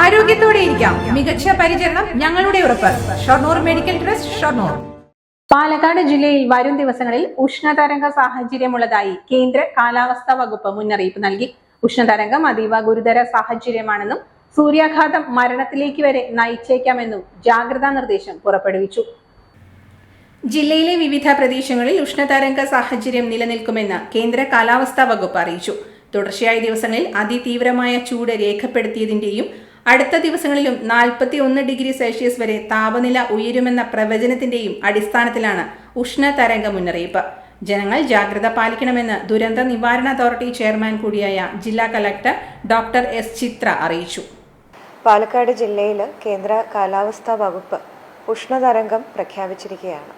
ആരോഗ്യത്തോടെ ഇരിക്കാം. മികച്ച പരിചരണം ഞങ്ങളുടെ ഉറപ്പ്. Shoranur medical trust Shoranur. Palakkad ജില്ലയിൽ വരും ദിവസങ്ങളിൽ ഉഷ്ണതരംഗ സാഹചര്യമുള്ളതായി കേന്ദ്ര കാലാവസ്ഥാ വകുപ്പ് മുന്നറിയിപ്പ് നൽകി. ഉഷ്ണതരംഗം അതീവ ഗുരുതര സാഹചര്യമാണെന്നും സൂര്യാഘാതം മരണത്തിലേക്ക് വരെ നയിച്ചേക്കാമെന്നും ജാഗ്രതാ നിർദ്ദേശം പുറപ്പെടുവിച്ചു. ജില്ലയിലെ വിവിധ പ്രദേശങ്ങളിൽ ഉഷ്ണതരംഗ സാഹചര്യം നിലനിൽക്കുമെന്ന് കേന്ദ്ര കാലാവസ്ഥാ വകുപ്പ് അറിയിച്ചു. തുടർച്ചയായ ദിവസങ്ങളിൽ അതിതീവ്രമായ ചൂട് രേഖപ്പെടുത്തിയതിന്റെയും അടുത്ത ദിവസങ്ങളിലും നാൽപ്പത്തി ഒന്ന് ഡിഗ്രി സെൽഷ്യസ് വരെ താപനില ഉയരുമെന്ന പ്രവചനത്തിന്റെയും അടിസ്ഥാനത്തിലാണ് ഉഷ്ണതരംഗ മുന്നറിയിപ്പ്. ജനങ്ങൾ ജാഗ്രത പാലിക്കണമെന്ന് ദുരന്ത നിവാരണ അതോറിറ്റി ചെയർമാൻ കൂടിയായ ജില്ലാ കലക്ടർ ഡോക്ടർ എസ് ചിത്ര അറിയിച്ചു. പാലക്കാട് ജില്ലയിൽ കേന്ദ്ര കാലാവസ്ഥാ വകുപ്പ് ഉഷ്ണതരംഗം പ്രഖ്യാപിച്ചിരിക്കുകയാണ്.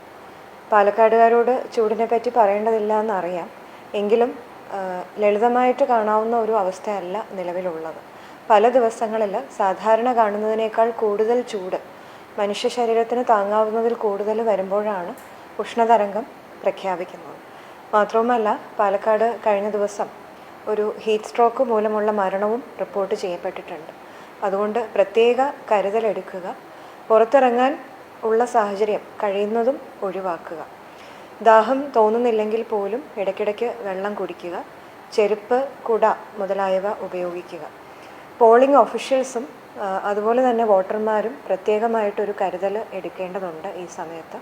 പാലക്കാടുകാരോട് ചൂടിനെ പറ്റി പറയേണ്ടതില്ല എന്നറിയാം. എങ്കിലും ലളിതമായിട്ട് കാണാവുന്ന ഒരു അവസ്ഥയല്ല നിലവിലുള്ളത്. പല ദിവസങ്ങളിൽ സാധാരണ കാണുന്നതിനേക്കാൾ കൂടുതൽ ചൂട് മനുഷ്യ ശരീരത്തിന് താങ്ങാവുന്നതിൽ കൂടുതൽ വരുമ്പോഴാണ് ഉഷ്ണതരംഗം പ്രഖ്യാപിക്കുന്നത്. മാത്രവുമല്ല പാലക്കാട് കഴിഞ്ഞ ദിവസം ഒരു ഹീറ്റ് സ്ട്രോക്ക് മൂലമുള്ള മരണവും റിപ്പോർട്ട് ചെയ്യപ്പെട്ടിട്ടുണ്ട്. അതുകൊണ്ട് പ്രത്യേക കരുതലെടുക്കുക പുറത്തിറങ്ങാൻ ഉള്ള സാഹചര്യം കഴിയുന്നതും ഒഴിവാക്കുക. ദാഹം തോന്നുന്നില്ലെങ്കിൽ പോലും ഇടയ്ക്കിടയ്ക്ക് വെള്ളം കുടിക്കുക ചെരുപ്പ് കുട മുതലായവ ഉപയോഗിക്കുക. പോളിംഗ് ഓഫീഷ്യൽസും അതുപോലെ തന്നെ വോട്ടർമാരും പ്രത്യേകമായിട്ടൊരു കരുതൽ എടുക്കേണ്ടതുണ്ട് ഈ സമയത്ത്.